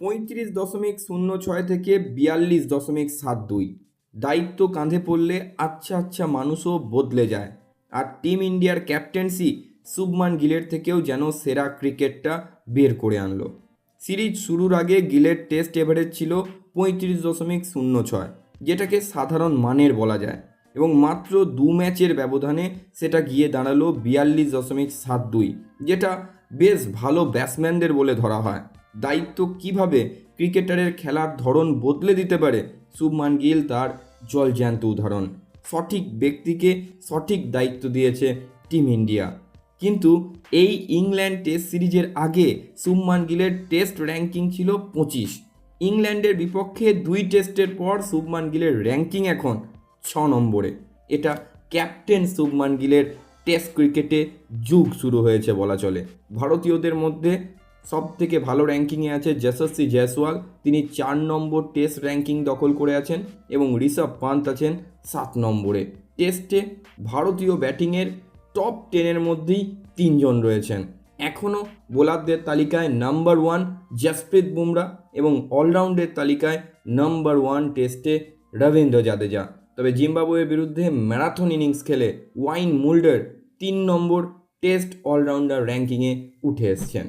পঁয়ত্রিশ দশমিক শূন্য ছয় থেকে বিয়াল্লিশ দশমিক সাত দুই। দায়িত্ব কাঁধে পড়লে আচ্ছা আচ্ছা মানুষও বদলে যায়। আর টিম ইন্ডিয়ার ক্যাপ্টেন্সি শুভমান গিলের থেকেও যেন সেরা ক্রিকেটটা বের করে আনলো। সিরিজ শুরুর আগে গিলের টেস্ট এভারেজ ছিল পঁয়ত্রিশ দশমিক শূন্য ছয়, যেটাকে সাধারণ মানের বলা যায়। এবং মাত্র দু ম্যাচের ব্যবধানে সেটা গিয়ে দাঁড়াল বিয়াল্লিশ দশমিক সাত দুই, যেটা বেশ ভালো ব্যাটসম্যানদের বলে ধরা হয়। দায়িত্ব কীভাবে ক্রিকেটারের খেলার ধরন বদলে দিতে পারে? শুভমান গিল তার জলজ্যান্ত উদাহরণ। সঠিক ব্যক্তিকে সঠিক দায়িত্ব দিয়েছে টিম ইন্ডিয়া। কিন্তু এই ইংল্যান্ড টেস্ট সিরিজের আগে শুভমান গিলের টেস্ট র্যাঙ্কিং ছিল পঁচিশ। ইংল্যান্ডের বিপক্ষে দুই টেস্টের পর শুভমান গিলের র্যাঙ্কিং এখন ছ নম্বরে। এটা ক্যাপ্টেন শুভমান গিলের টেস্ট ক্রিকেটে যুগ শুরু হয়েছে বলা চলে। ভারতীয়দের মধ্যে সব থেকে ভালো র্যাঙ্কিংয়ে আছে যশস্বী জয়সওয়াল। তিনি চার নম্বর টেস্ট র্যাঙ্কিং দখল করে আছেন এবং ঋষভ পান্ত আছেন সাত নম্বরে। টেস্টে ভারতীয় ব্যাটিংয়ের টপ টেনের মধ্যেই তিনজন রয়েছেন। এখনও বোলারদের তালিকায় নাম্বার ওয়ান জসপ্রীত বুমরা এবং অলরাউন্ডের তালিকায় নাম্বার ওয়ান টেস্টে রবীন্দ্র জাদেজা। তবে জিম্বাবুয়ের বিরুদ্ধে ম্যারাথন ইনিংস খেলে ওয়াইন মুল্ডার তিন নম্বর টেস্ট অলরাউন্ডার র্যাঙ্কিংয়ে উঠে এসছেন।